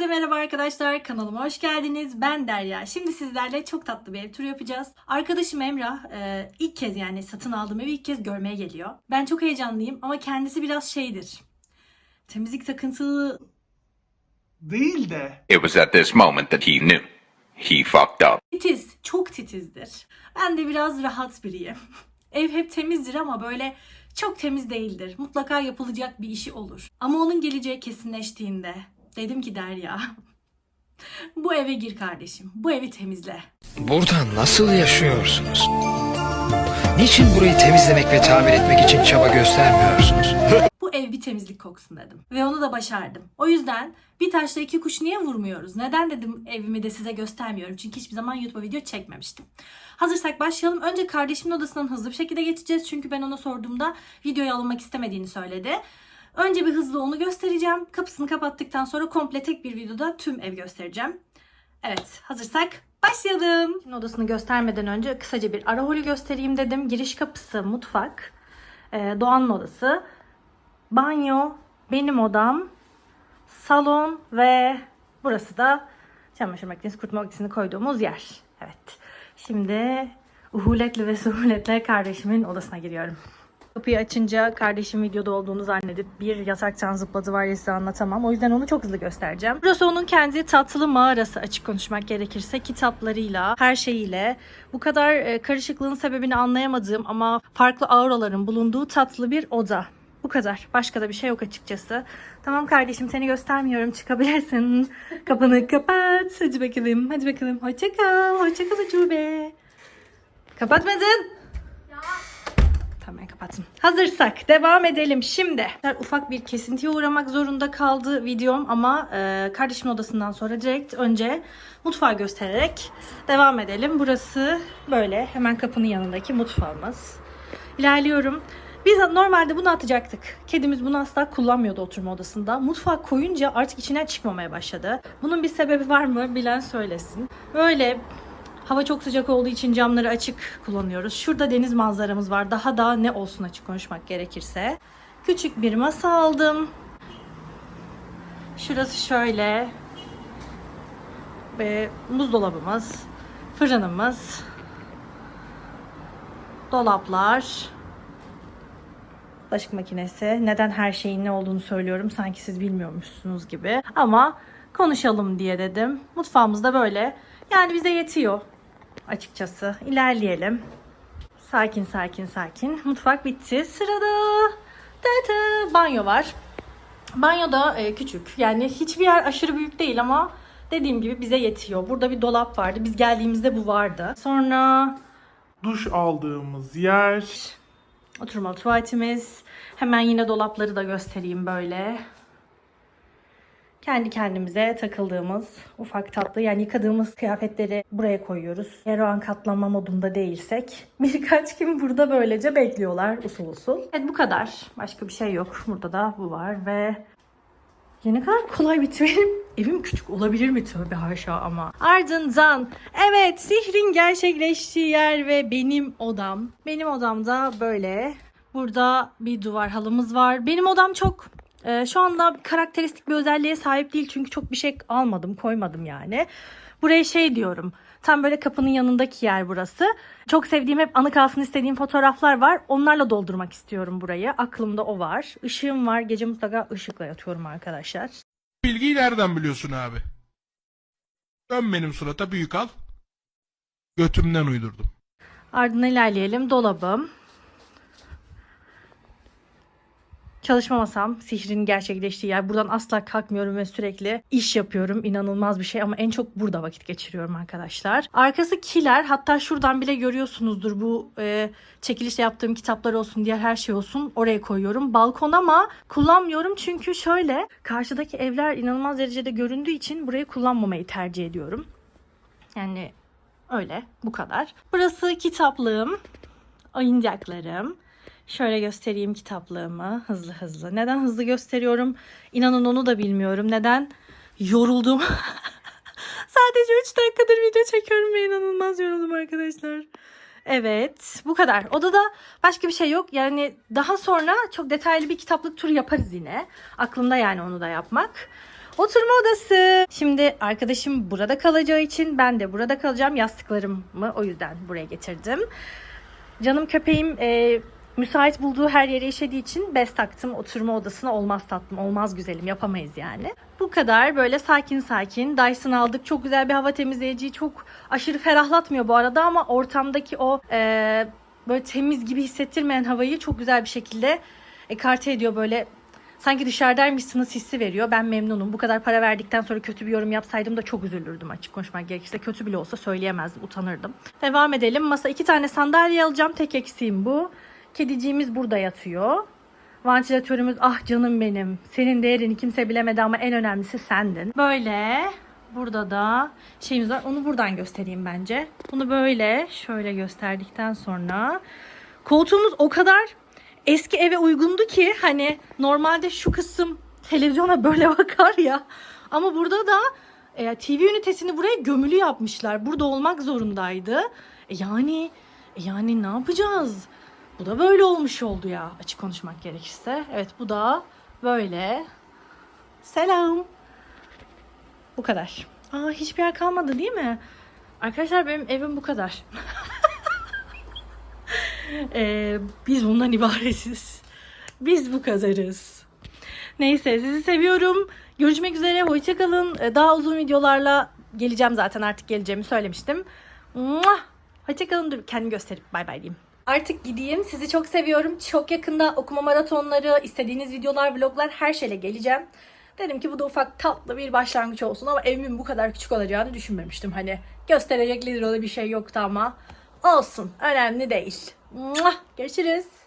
Herkese merhaba arkadaşlar. Kanalıma hoş geldiniz. Ben Derya. Şimdi sizlerle çok tatlı bir ev turu yapacağız. Arkadaşım Emrah e, ilk kez yani satın aldığım evi ilk kez görmeye geliyor. Ben çok heyecanlıyım ama kendisi biraz şeydir. Temizlik takıntılı Değil de It was at this moment that he knew. He fucked up. titiz. Çok titizdir. Ben de biraz rahat biriyim. Ev hep temizdir ama böyle çok temiz değildir. Mutlaka yapılacak bir işi olur. Ama onun geleceği kesinleştiğinde dedim ki Derya bu eve gir kardeşim. Bu evi temizle. Burada nasıl yaşıyorsunuz? Niçin burayı temizlemek ve tamir etmek için çaba göstermiyorsunuz? Bu ev bir temizlik koksun dedim. Ve onu da başardım. O yüzden bir taşla iki kuş niye vurmuyoruz? Neden dedim evimi de size göstermiyorum. Çünkü hiçbir zaman YouTube video çekmemiştim. Hazırsak başlayalım. Önce kardeşimin odasından hızlı bir şekilde geçeceğiz. Çünkü ben ona sorduğumda videoya alınmak istemediğini söyledi. Önce bir hızlı onu göstereceğim. Kapısını kapattıktan sonra komple tek bir videoda tüm ev göstereceğim. Evet hazırsak başlayalım. Şimdi odasını göstermeden önce kısaca bir ara holü göstereyim dedim. Giriş kapısı mutfak. Ee, Doğan'ın odası banyo, benim odam, salon ve burası da çamaşır makinesi, kurutma makinesini koyduğumuz yer. Evet. Şimdi uhuletle ve suhuletle kardeşimin odasına giriyorum. Kapıyı açınca kardeşim videoda olduğunu zannedip bir yataktan zıpladı var ya size anlatamam. O yüzden onu çok hızlı göstereceğim. Burası onun kendi tatlı mağarası açık konuşmak gerekirse. Kitaplarıyla, her şeyiyle. Bu kadar e, karışıklığın sebebini anlayamadığım ama farklı auraların bulunduğu tatlı bir oda. Bu kadar. Başka da bir şey yok açıkçası. Tamam kardeşim seni göstermiyorum. Çıkabilirsin. Kapını kapat. Hadi bakalım. Hadi bakalım. Hoşça kal. Hoşça kal ucube. Kapatmadın. Kapattım. Hazırsak devam edelim şimdi. Ufak bir kesintiye uğramak zorunda kaldı videom ama e, kardeşimin odasından sonra direkt önce mutfağı göstererek devam edelim. Burası böyle hemen kapının yanındaki mutfağımız. İlerliyorum. Biz normalde bunu atacaktık. Kedimiz bunu asla kullanmıyordu oturma odasında. Mutfağa koyunca artık içinden çıkmamaya başladı. Bunun bir sebebi var mı bilen söylesin. Böyle Hava çok sıcak olduğu için camları açık kullanıyoruz. Şurada deniz manzaramız var. Daha da ne olsun açık konuşmak gerekirse. Küçük bir masa aldım. Şurası şöyle. Ve buzdolabımız, fırınımız, dolaplar, bulaşık makinesi. Neden her şeyin ne olduğunu söylüyorum sanki siz bilmiyormuşsunuz gibi. Ama konuşalım diye dedim. Mutfağımız da böyle. Yani bize yetiyor açıkçası. İlerleyelim. Sakin sakin sakin. Mutfak bitti. Sırada da da banyo var. Banyo da e, küçük. Yani hiçbir yer aşırı büyük değil ama dediğim gibi bize yetiyor. Burada bir dolap vardı. Biz geldiğimizde bu vardı. Sonra duş aldığımız yer oturmalı tuvaletimiz. Hemen yine dolapları da göstereyim böyle. Kendi kendimize takıldığımız ufak tatlı yani yıkadığımız kıyafetleri buraya koyuyoruz. Eğer o an katlanma modunda değilsek birkaç gün burada böylece bekliyorlar usul usul. Evet bu kadar. Başka bir şey yok. Burada da bu var ve ya ne kadar kolay benim. Evim küçük olabilir mi tövbe haşa ama. Ardından evet sihrin gerçekleştiği yer ve benim odam. Benim odamda böyle. Burada bir duvar halımız var. Benim odam çok e, şu anda karakteristik bir özelliğe sahip değil. Çünkü çok bir şey almadım koymadım yani. Buraya şey diyorum. Tam böyle kapının yanındaki yer burası. Çok sevdiğim hep anı kalsın istediğim fotoğraflar var. Onlarla doldurmak istiyorum burayı. Aklımda o var. Işığım var. Gece mutlaka ışıkla yatıyorum arkadaşlar. Bilgiyi nereden biliyorsun abi? Dön benim surata büyük al. Götümden uydurdum. Ardından ilerleyelim. Dolabım. Çalışma masam, sihrin gerçekleştiği yer. Buradan asla kalkmıyorum ve sürekli iş yapıyorum. İnanılmaz bir şey ama en çok burada vakit geçiriyorum arkadaşlar. Arkası kiler. Hatta şuradan bile görüyorsunuzdur bu e, çekilişte yaptığım kitaplar olsun, diğer her şey olsun. Oraya koyuyorum. Balkon ama kullanmıyorum çünkü şöyle karşıdaki evler inanılmaz derecede göründüğü için burayı kullanmamayı tercih ediyorum. Yani öyle bu kadar. Burası kitaplığım, oyuncaklarım. Şöyle göstereyim kitaplığımı hızlı hızlı. Neden hızlı gösteriyorum? İnanın onu da bilmiyorum. Neden? Yoruldum. Sadece 3 dakikadır video çekiyorum ve inanılmaz yoruldum arkadaşlar. Evet bu kadar. Odada başka bir şey yok. Yani daha sonra çok detaylı bir kitaplık turu yaparız yine. Aklımda yani onu da yapmak. Oturma odası. Şimdi arkadaşım burada kalacağı için ben de burada kalacağım. Yastıklarımı o yüzden buraya getirdim. Canım köpeğim e, müsait bulduğu her yere işediği için bez taktım. Oturma odasına olmaz tatlım, olmaz güzelim yapamayız yani. Bu kadar böyle sakin sakin. Dyson aldık. Çok güzel bir hava temizleyici. Çok aşırı ferahlatmıyor bu arada ama ortamdaki o e, böyle temiz gibi hissettirmeyen havayı çok güzel bir şekilde ekarte ediyor böyle sanki dışarıdaymışsınız hissi veriyor. Ben memnunum. Bu kadar para verdikten sonra kötü bir yorum yapsaydım da çok üzülürdüm açık konuşmak gerekirse. Kötü bile olsa söyleyemezdim. Utanırdım. Devam edelim. Masa iki tane sandalye alacağım. Tek eksiğim bu. Kediciğimiz burada yatıyor. Vantilatörümüz ah canım benim. Senin değerini kimse bilemedi ama en önemlisi sendin. Böyle. Burada da şeyimiz var. Onu buradan göstereyim bence. Bunu böyle şöyle gösterdikten sonra koltuğumuz o kadar eski eve uygundu ki hani normalde şu kısım televizyona böyle bakar ya. Ama burada da e, TV ünitesini buraya gömülü yapmışlar. Burada olmak zorundaydı. E, yani e, yani ne yapacağız? Bu da böyle olmuş oldu ya açık konuşmak gerekirse. Evet bu da böyle. Selam. Bu kadar. Aa hiçbir yer kalmadı değil mi? Arkadaşlar benim evim bu kadar. Ee, biz bundan ibaretiz. Biz bu kadarız. Neyse sizi seviyorum. Görüşmek üzere. Hoşçakalın. Ee, Daha uzun videolarla geleceğim zaten artık geleceğimi söylemiştim. Hoşçakalın. Dur kendimi gösterip bay bay diyeyim. Artık gideyim. Sizi çok seviyorum. Çok yakında okuma maratonları, istediğiniz videolar, vloglar her şeyle geleceğim. Dedim ki bu da ufak tatlı bir başlangıç olsun ama evimin bu kadar küçük olacağını düşünmemiştim. Hani gösterecek liralı bir şey yoktu ama olsun. Önemli değil. Görüşürüz.